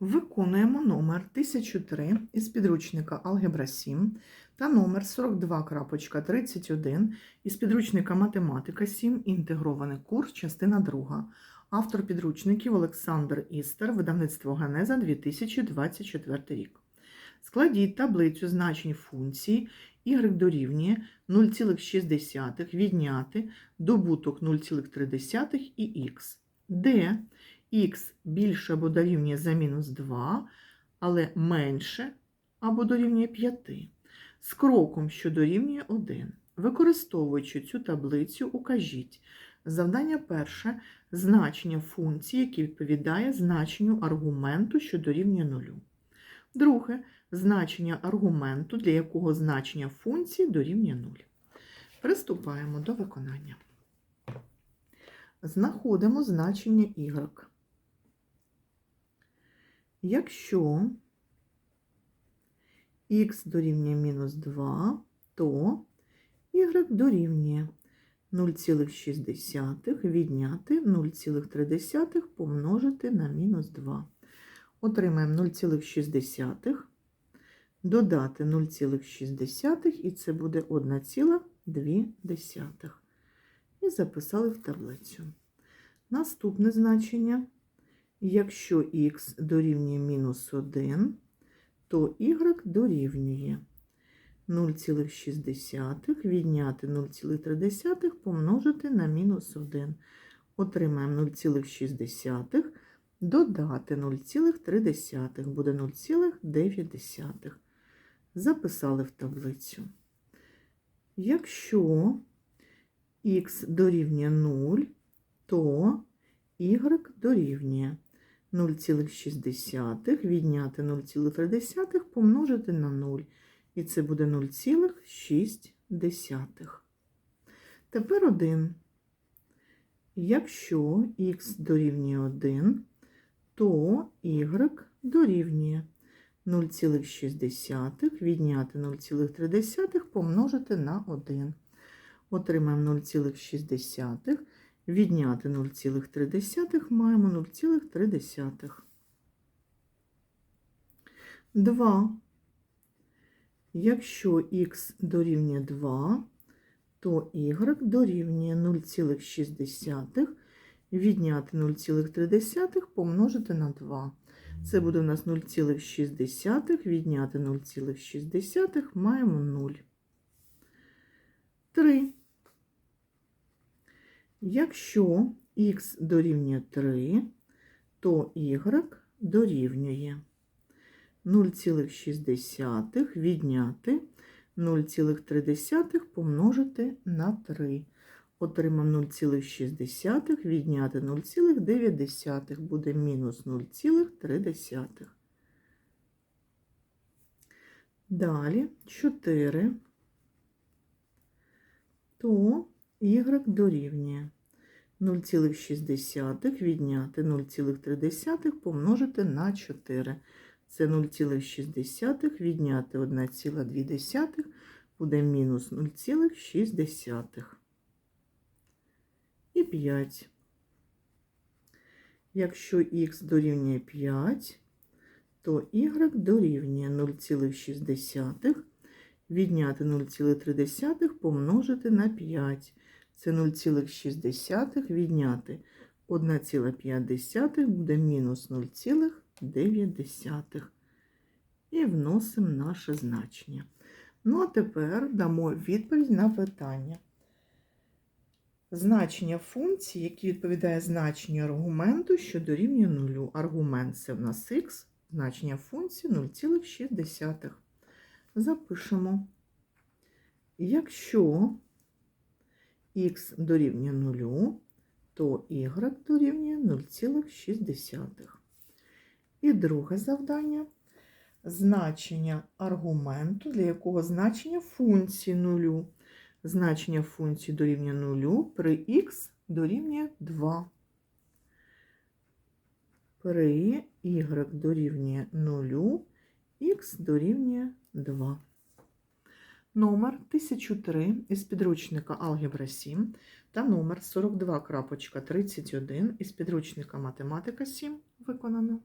Виконуємо номер 1003 із підручника Алгебра 7 та номер 42.31 із підручника Математика 7. Інтегрований курс, частина 2. Автор підручників Олександр Істер, видавництво Генеза 2024 рік. Складіть таблицю значень функції y дорівнює 0,6 відняти добуток 0,3 і х, де х більше або дорівнює за мінус 2, але менше або дорівнює 5, з кроком, що дорівнює 1. Використовуючи цю таблицю, укажіть завдання перше значення функції, яке відповідає значенню аргументу, що дорівнює 0. Друге значення аргументу, для якого значення функції дорівнює 0. Приступаємо до виконання. Знаходимо значення y. Якщо х дорівнює мінус 2, то y дорівнює 0,6 відняти 0,3 помножити на мінус 2. Отримаємо 0,6, додати 0,6 і це буде 1,2. І записали в таблицю. Наступне значення. Якщо х дорівнює мінус 1, то y дорівнює 0,6 відняти 0,3 помножити на мінус 1. Отримаємо 0,6, додати 0,3 буде 0,9. Записали в таблицю. Якщо х дорівнює 0, то y дорівнює 0,6 відняти 0,3 помножити на 0. І це буде 0,6. Тепер 1. Якщо х дорівнює 1, то y дорівнює 0,6 відняти 0,3 помножити на 1. Отримаємо 0,6. Відняти 0,3 маємо 0,3. 2. Якщо х дорівнює 2, то y дорівнює 0,6 відняти 0,3 помножити на 2. Це буде у нас 0,6 відняти 0,6 маємо 0. 3. Якщо х дорівнює 3, то y дорівнює 0,6 відняти 0,3 помножити на 3. Отримаємо 0,6 відняти 0,9 буде мінус 0,3. Далі 4, то y дорівнює 0,6 відняти 0,3 помножити на 4. Це 0,6 відняти 1,2 буде мінус 0,6. І 5. Якщо х дорівнює 5, то y дорівнює 0,6 відняти 0,3 помножити на 5. Це 0,6 відняти 1,5 буде мінус 0,9. І вносимо наше значення. Ну, а тепер дамо відповідь на питання. Значення функції, які відповідає значенню аргументу, що дорівнює 0. Аргумент це в нас х, значення функції 0,6. Запишемо. Якщо х дорівнює 0, то y дорівнює 0,6. І друге завдання значення аргументу, для якого значення функції 0. Значення функції дорівнює 0 при х дорівнює 2. При y дорівнює 0, х дорівнює 2. Номер 1003 із підручника Алгебра 7 та номер 42.31 із підручника Математика 7 виконано.